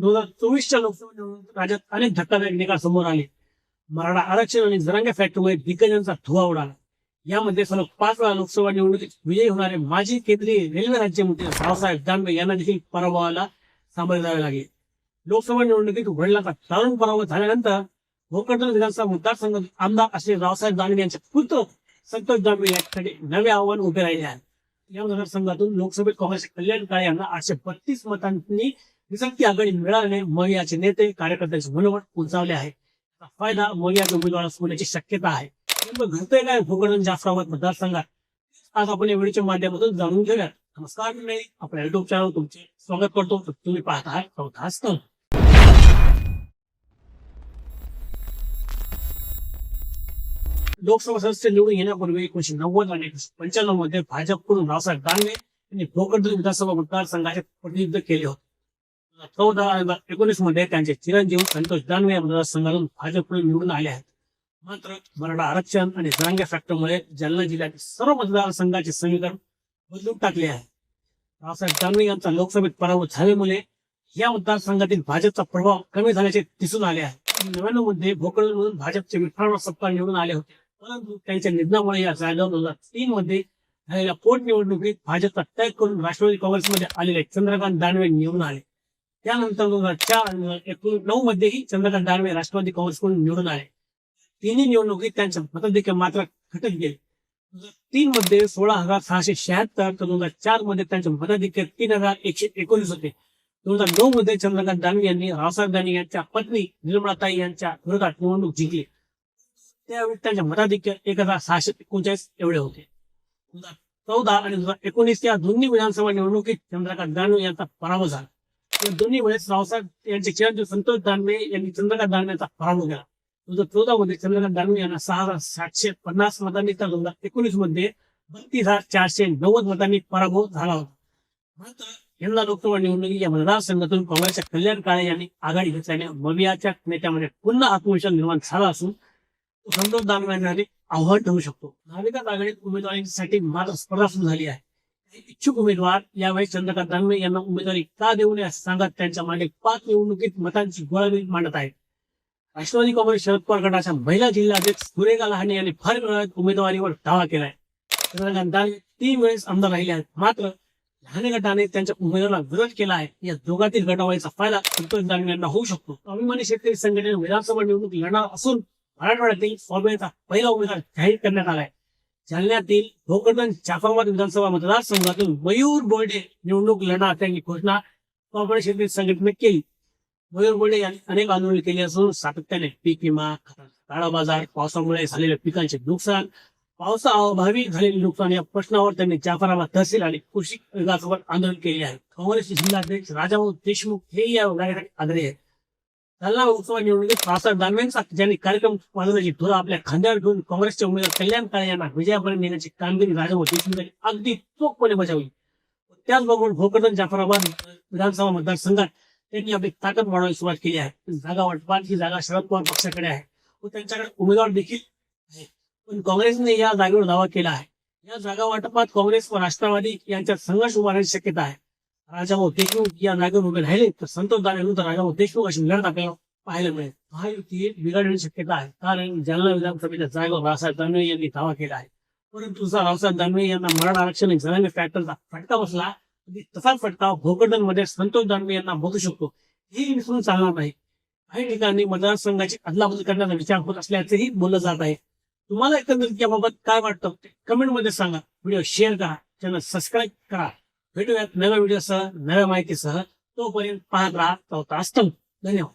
दोन हजार चोवीसच्या लोकसभा निवडणुकीत राज्यात अनेक धक्कादायक निकाल समोर आले. मराठा आरक्षण आणि जरांगे फॅक्टरीमुळे दिग्गजांचा धुवा उडाला. यामध्ये सलग पाच वेळा लोकसभा निवडणुकीत विजयी होणारे माजी केंद्रीय रेल्वे राज्यमंत्री रावसाहेब दानवे यांना देखील पराभवाला सामोरे जावे लागले. लोकसभा निवडणुकीत वडिलांचा दारुण पराभव झाल्यानंतर भोकरदन विधानसभा मतदारसंघात आमदार असे रावसाहेब दानवे यांचे पुत्र संतोष दानवे यांच्याकडे नवे आव्हान उभे राहिले आहे. या मतदारसंघातून लोकसभेत काँग्रेस कल्याण काळे यांना आठशे बत्तीस मतांनी विसक्ती आघाडी मिळाल्याने याचे नेते कार्यकर्त्यांचे मनोबळ उंचावले आहे. फायदा फायदा महियाच्या उमेदवारास होण्याची शक्यता आहे. नेमकं घडतंय काय? भोकरदन जाफराबाद मतदारसंघात. आज आपण या व्हिडिओच्या माध्यमातून जाणून घेऊयात. नमस्कार मंडळी आपल्या युट्यूब चॅनल तुमचे स्वागत करतो. तुम्ही पाहत आहात चौथा स्तंभ. लोकसभा सदस्य निवडून येण्यापूर्वी एकोणीशे नव्वद आणि एकोणीशे पंच्याण्णवमध्ये भाजपकडून रावसाहेब दानवे यांनी भोकरदन विधानसभा मतदारसंघाचे प्रतिनिधित्व केले होते. चौदा आणि एकोणीसमध्ये त्यांचे चिरंजीव संतोष दानवे या मतदारसंघातून भाजपकडून निवडून आले आहेत. मात्र मराठा आरक्षण आणि जरांगे फॅक्टरमुळे जालना जिल्ह्यातील सर्व मतदारसंघाचे समीकरण बदलून टाकले आहे. रावसाहेब दानवे यांचा लोकसभेत पराभव झाल्यामुळे या मतदारसंघातील भाजपचा प्रभाव कमी झाल्याचे दिसून आले आहे. नव्याण्णवमध्ये भोकळमधून भाजपचे विठ्ठलराव सपकाळ निवडून आले होते. परंतु त्यांच्या निधनामुळे या जागेवर दोन हजार तीन मध्ये झालेल्या पोटनिवडणुकीत भाजपचा त्याग करून राष्ट्रवादी काँग्रेसमध्ये आलेले चंद्रकांत दानवे निवडून आले. त्यानंतर दोन हजार चार एकोणीस नऊ मध्येही चंद्रकांत दानवे राष्ट्रवादी काँग्रेसकडून निवडून आले. तिन्ही निवडणुकीत त्यांच्या मताधिक्य मात्र घटत गेले. तीन मध्ये सोळा हजार सहाशे शहात्तर तर दोन हजार चारमध्ये त्यांचे मताधिक्य तीन हजार एकशे एकोणीस होते. दोन हजार नऊ मध्ये चंद्रकांत दानवे यांनी रावसाहेब दानवे यांच्या पत्नी निर्मलाताई यांच्या विरोधात निवडणूक जिंकली. त्यावेळी त्यांचे मताधिक्य एक हजार सहाशे एकोणचाळीस एवढे होते. चौदा आणि दोन हजार एकोणीस या दोन्ही विधानसभा निवडणुकीत चंद्रकांत दानवे यांचा पराभव झाला. दोन्ही वेळेस रावसाहेब यांचे चिरंजीव संतोष दानवे यांनी चंद्रकांत दानवेचा पराभव केला. दोन हजार चौदा मध्ये चंद्रकांत दानवे यांना सहा हजार सातशे पन्नास मतांनी तर दोन हजार एकोणीसमध्ये बत्तीस हजार चारशे नव्वद मतांनी पराभव झाला होता. मात्र यंदा लोकसभा निवडणुकीत या मतदारसंघातून काँग्रेसच्या कल्याण काळे यांनी आघाडी घेतल्याने मवियाच्या नेत्यामध्ये पुन्हा आत्मविश्वास निर्माण झाला असून तो संतोष दानवे यांना आव्हान ठरू शकतो. महाविकास आघाडीत उमेदवारीसाठी मात्र स्पर्धा सुरू झाली आहे. इच्छुक उमेदवार यावेळी चंद्रकांत दानवे यांना उमेदवारी का देऊ नये असं सांगत त्यांच्या मागे पाच निवडणुकीत मतांची गोळाबी मांडत आहेत. राष्ट्रवादी काँग्रेस शरद पवार गटाच्या महिला जिल्हाध्यक्ष सुरेखा लहाने यांनी फार वेळात उमेदवारीवर दावा केलाय. चंद्रकांत दानवे तीन वेळेस आमदार राहिले आहेत. मात्र लहाने गटाने त्यांच्या उमेदवाराला विरोध केला आहे. या दोघातील गटावाळीचा फायदा संतोष दानवे यांना होऊ शकतो. स्वाभिमानी शेतकरी संघटनेने विधानसभा निवडणूक लढणार असून मराठवाड्यातील स्वाभिमानीचा पहिला उमेदवार जाहीर करण्यात आला आहे. जालन्यातील भोकरदन जाफराबाद विधानसभा मतदारसंघातून मयूर बोर्डे निवडणूक लढणार त्यांची घोषणा स्वाभिमानी शेतकरी संघटनेने केली. मयूर बोर्डे यांनी अनेक आंदोलन केली असून सातत्याने पीक विमा काळा बाजार पावसामुळे झालेल्या पिकांचे नुकसान पावसाअभावी झालेले नुकसान या प्रश्नावर त्यांनी जाफराबाद तहसील आणि कृषी विभागावर आंदोलन केले आहे. काँग्रेसचे जिल्हाध्यक्ष राजाभाऊ देशमुख हे या विभागासाठी आग्रही आहेत. जालना लोकसभा निवडणुकीत रावसाहेब दानवेंचा ज्यांनी कार्यक्रम वाजवण्याची धुरा आपल्या खांद्यावर घेऊन काँग्रेसचे उमेदवार कल्याण काळे यांना विजयापर्यंत नेण्याची कामगिरी राजाभाऊ देशमुख अगदी चोखपणे बजावली. त्याचबरोबर भोकरदन जाफराबाद विधानसभा मतदारसंघात त्यांनी आपली ताकद वाढवायला सुरुवात केली आहे. जागा वाटपात ही जागा शरद पवार पक्षाकडे आहे. व त्यांच्याकडे उमेदवार देखील आहे पण काँग्रेसने या जागेवर दावा केला आहे. या जागा वाटपात काँग्रेस व राष्ट्रवादी यांच्यात संघर्ष उभारण्याची शक्यता आहे. राजाभाऊ हो, देशमुख या जागेवर उभे राहिले. तर संतोष दानवे विरुद्ध राजाभाऊ देशमुख अशी लढत आपल्याला पाहायला मिळेल. महायुती बिघडण्याची शक्यता आहे. कारण जालना विधानसभेच्या जागेवर रावसाहेब दानवे यांनी दावा केला आहे. परंतु जर रावसाहेब दानवे यांना मराठा आरक्षण जनांगे फॅक्टरचा फटका बसला तसाच फटका भोकरदनमध्ये संतोष दानवे यांना बसू शकतो. हे विसरून चालणार नाही. काही ठिकाणी मतदारसंघाची अदलाबदल करण्याचा विचार होत असल्याचंही बोललं जात आहे. तुम्हाला एकंदरीत याबाबत काय वाटतं? ते कमेंटमध्ये सांगा. व्हिडिओ शेअर करा. चॅनल सबस्क्राईब करा. भेटूयात नव्या व्हिडिओसह नव्या माहितीसह. तोपर्यंत पाहत राहा चौथा असतो. धन्यवाद.